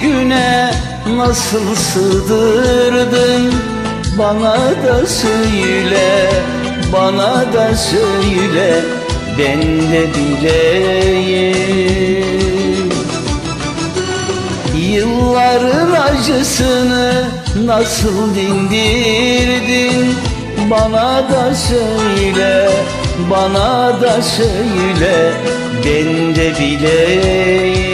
güne nasıl sığdırdın? Bana da söyle, bana da söyle Ben de bileyim. Yılların acısını nasıl dindirdin? Bana da söyle, bana da söyle Ben de bileyim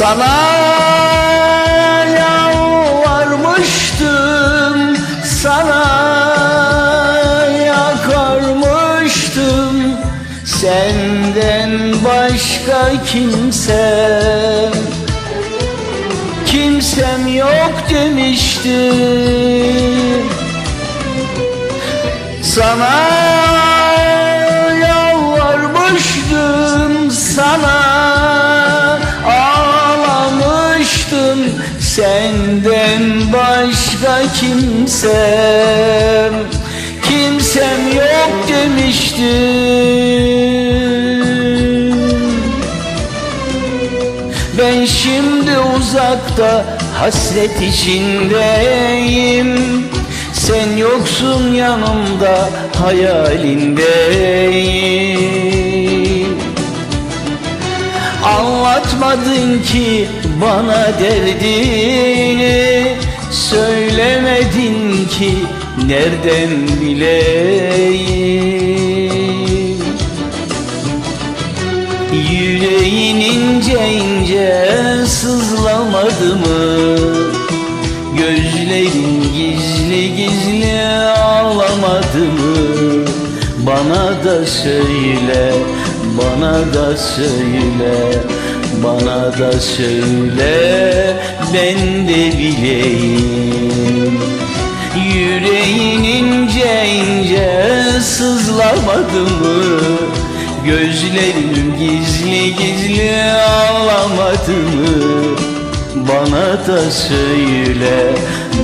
Sana yalvarmıştım Sana yakarmıştım. Senden başka kimsem Kimsem yok demiştim. Sana kimsem kimsem yok demiştim. Ben şimdi uzakta hasret içindeyim. Sen yoksun yanımda hayalindeyim. Anlatmadın ki bana derdini Söylemedin ki nereden bileyim? Yüreğin ince ince sızlamadı mı? Gözlerin gizli gizli ağlamadı mı? Bana da söyle, bana da söyle Bana da söyle, ben de bileyim. Yüreğin ince ince sızlamadı mı? Gözlerin gizli gizli ağlamadı mı? Bana da söyle,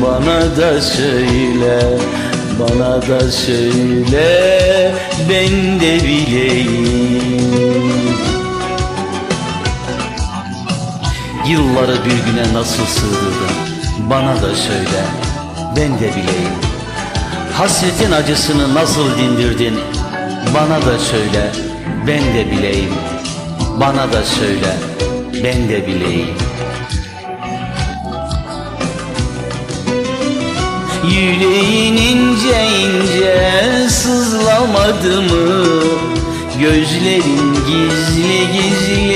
bana da söyle Bana da söyle, ben de bileyim Yılları bir güne nasıl sığdırdın Bana da söyle, ben de bileyim. Hasretin acısını nasıl dindirdin Bana da söyle, ben de bileyim. Bana da söyle, ben de bileyim. Yüreğin ince ince sızlamadı mı? Gözlerin gizli gizli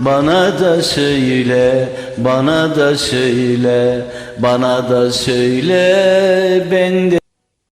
Bana da söyle, bana da söyle, bana da söyle ben de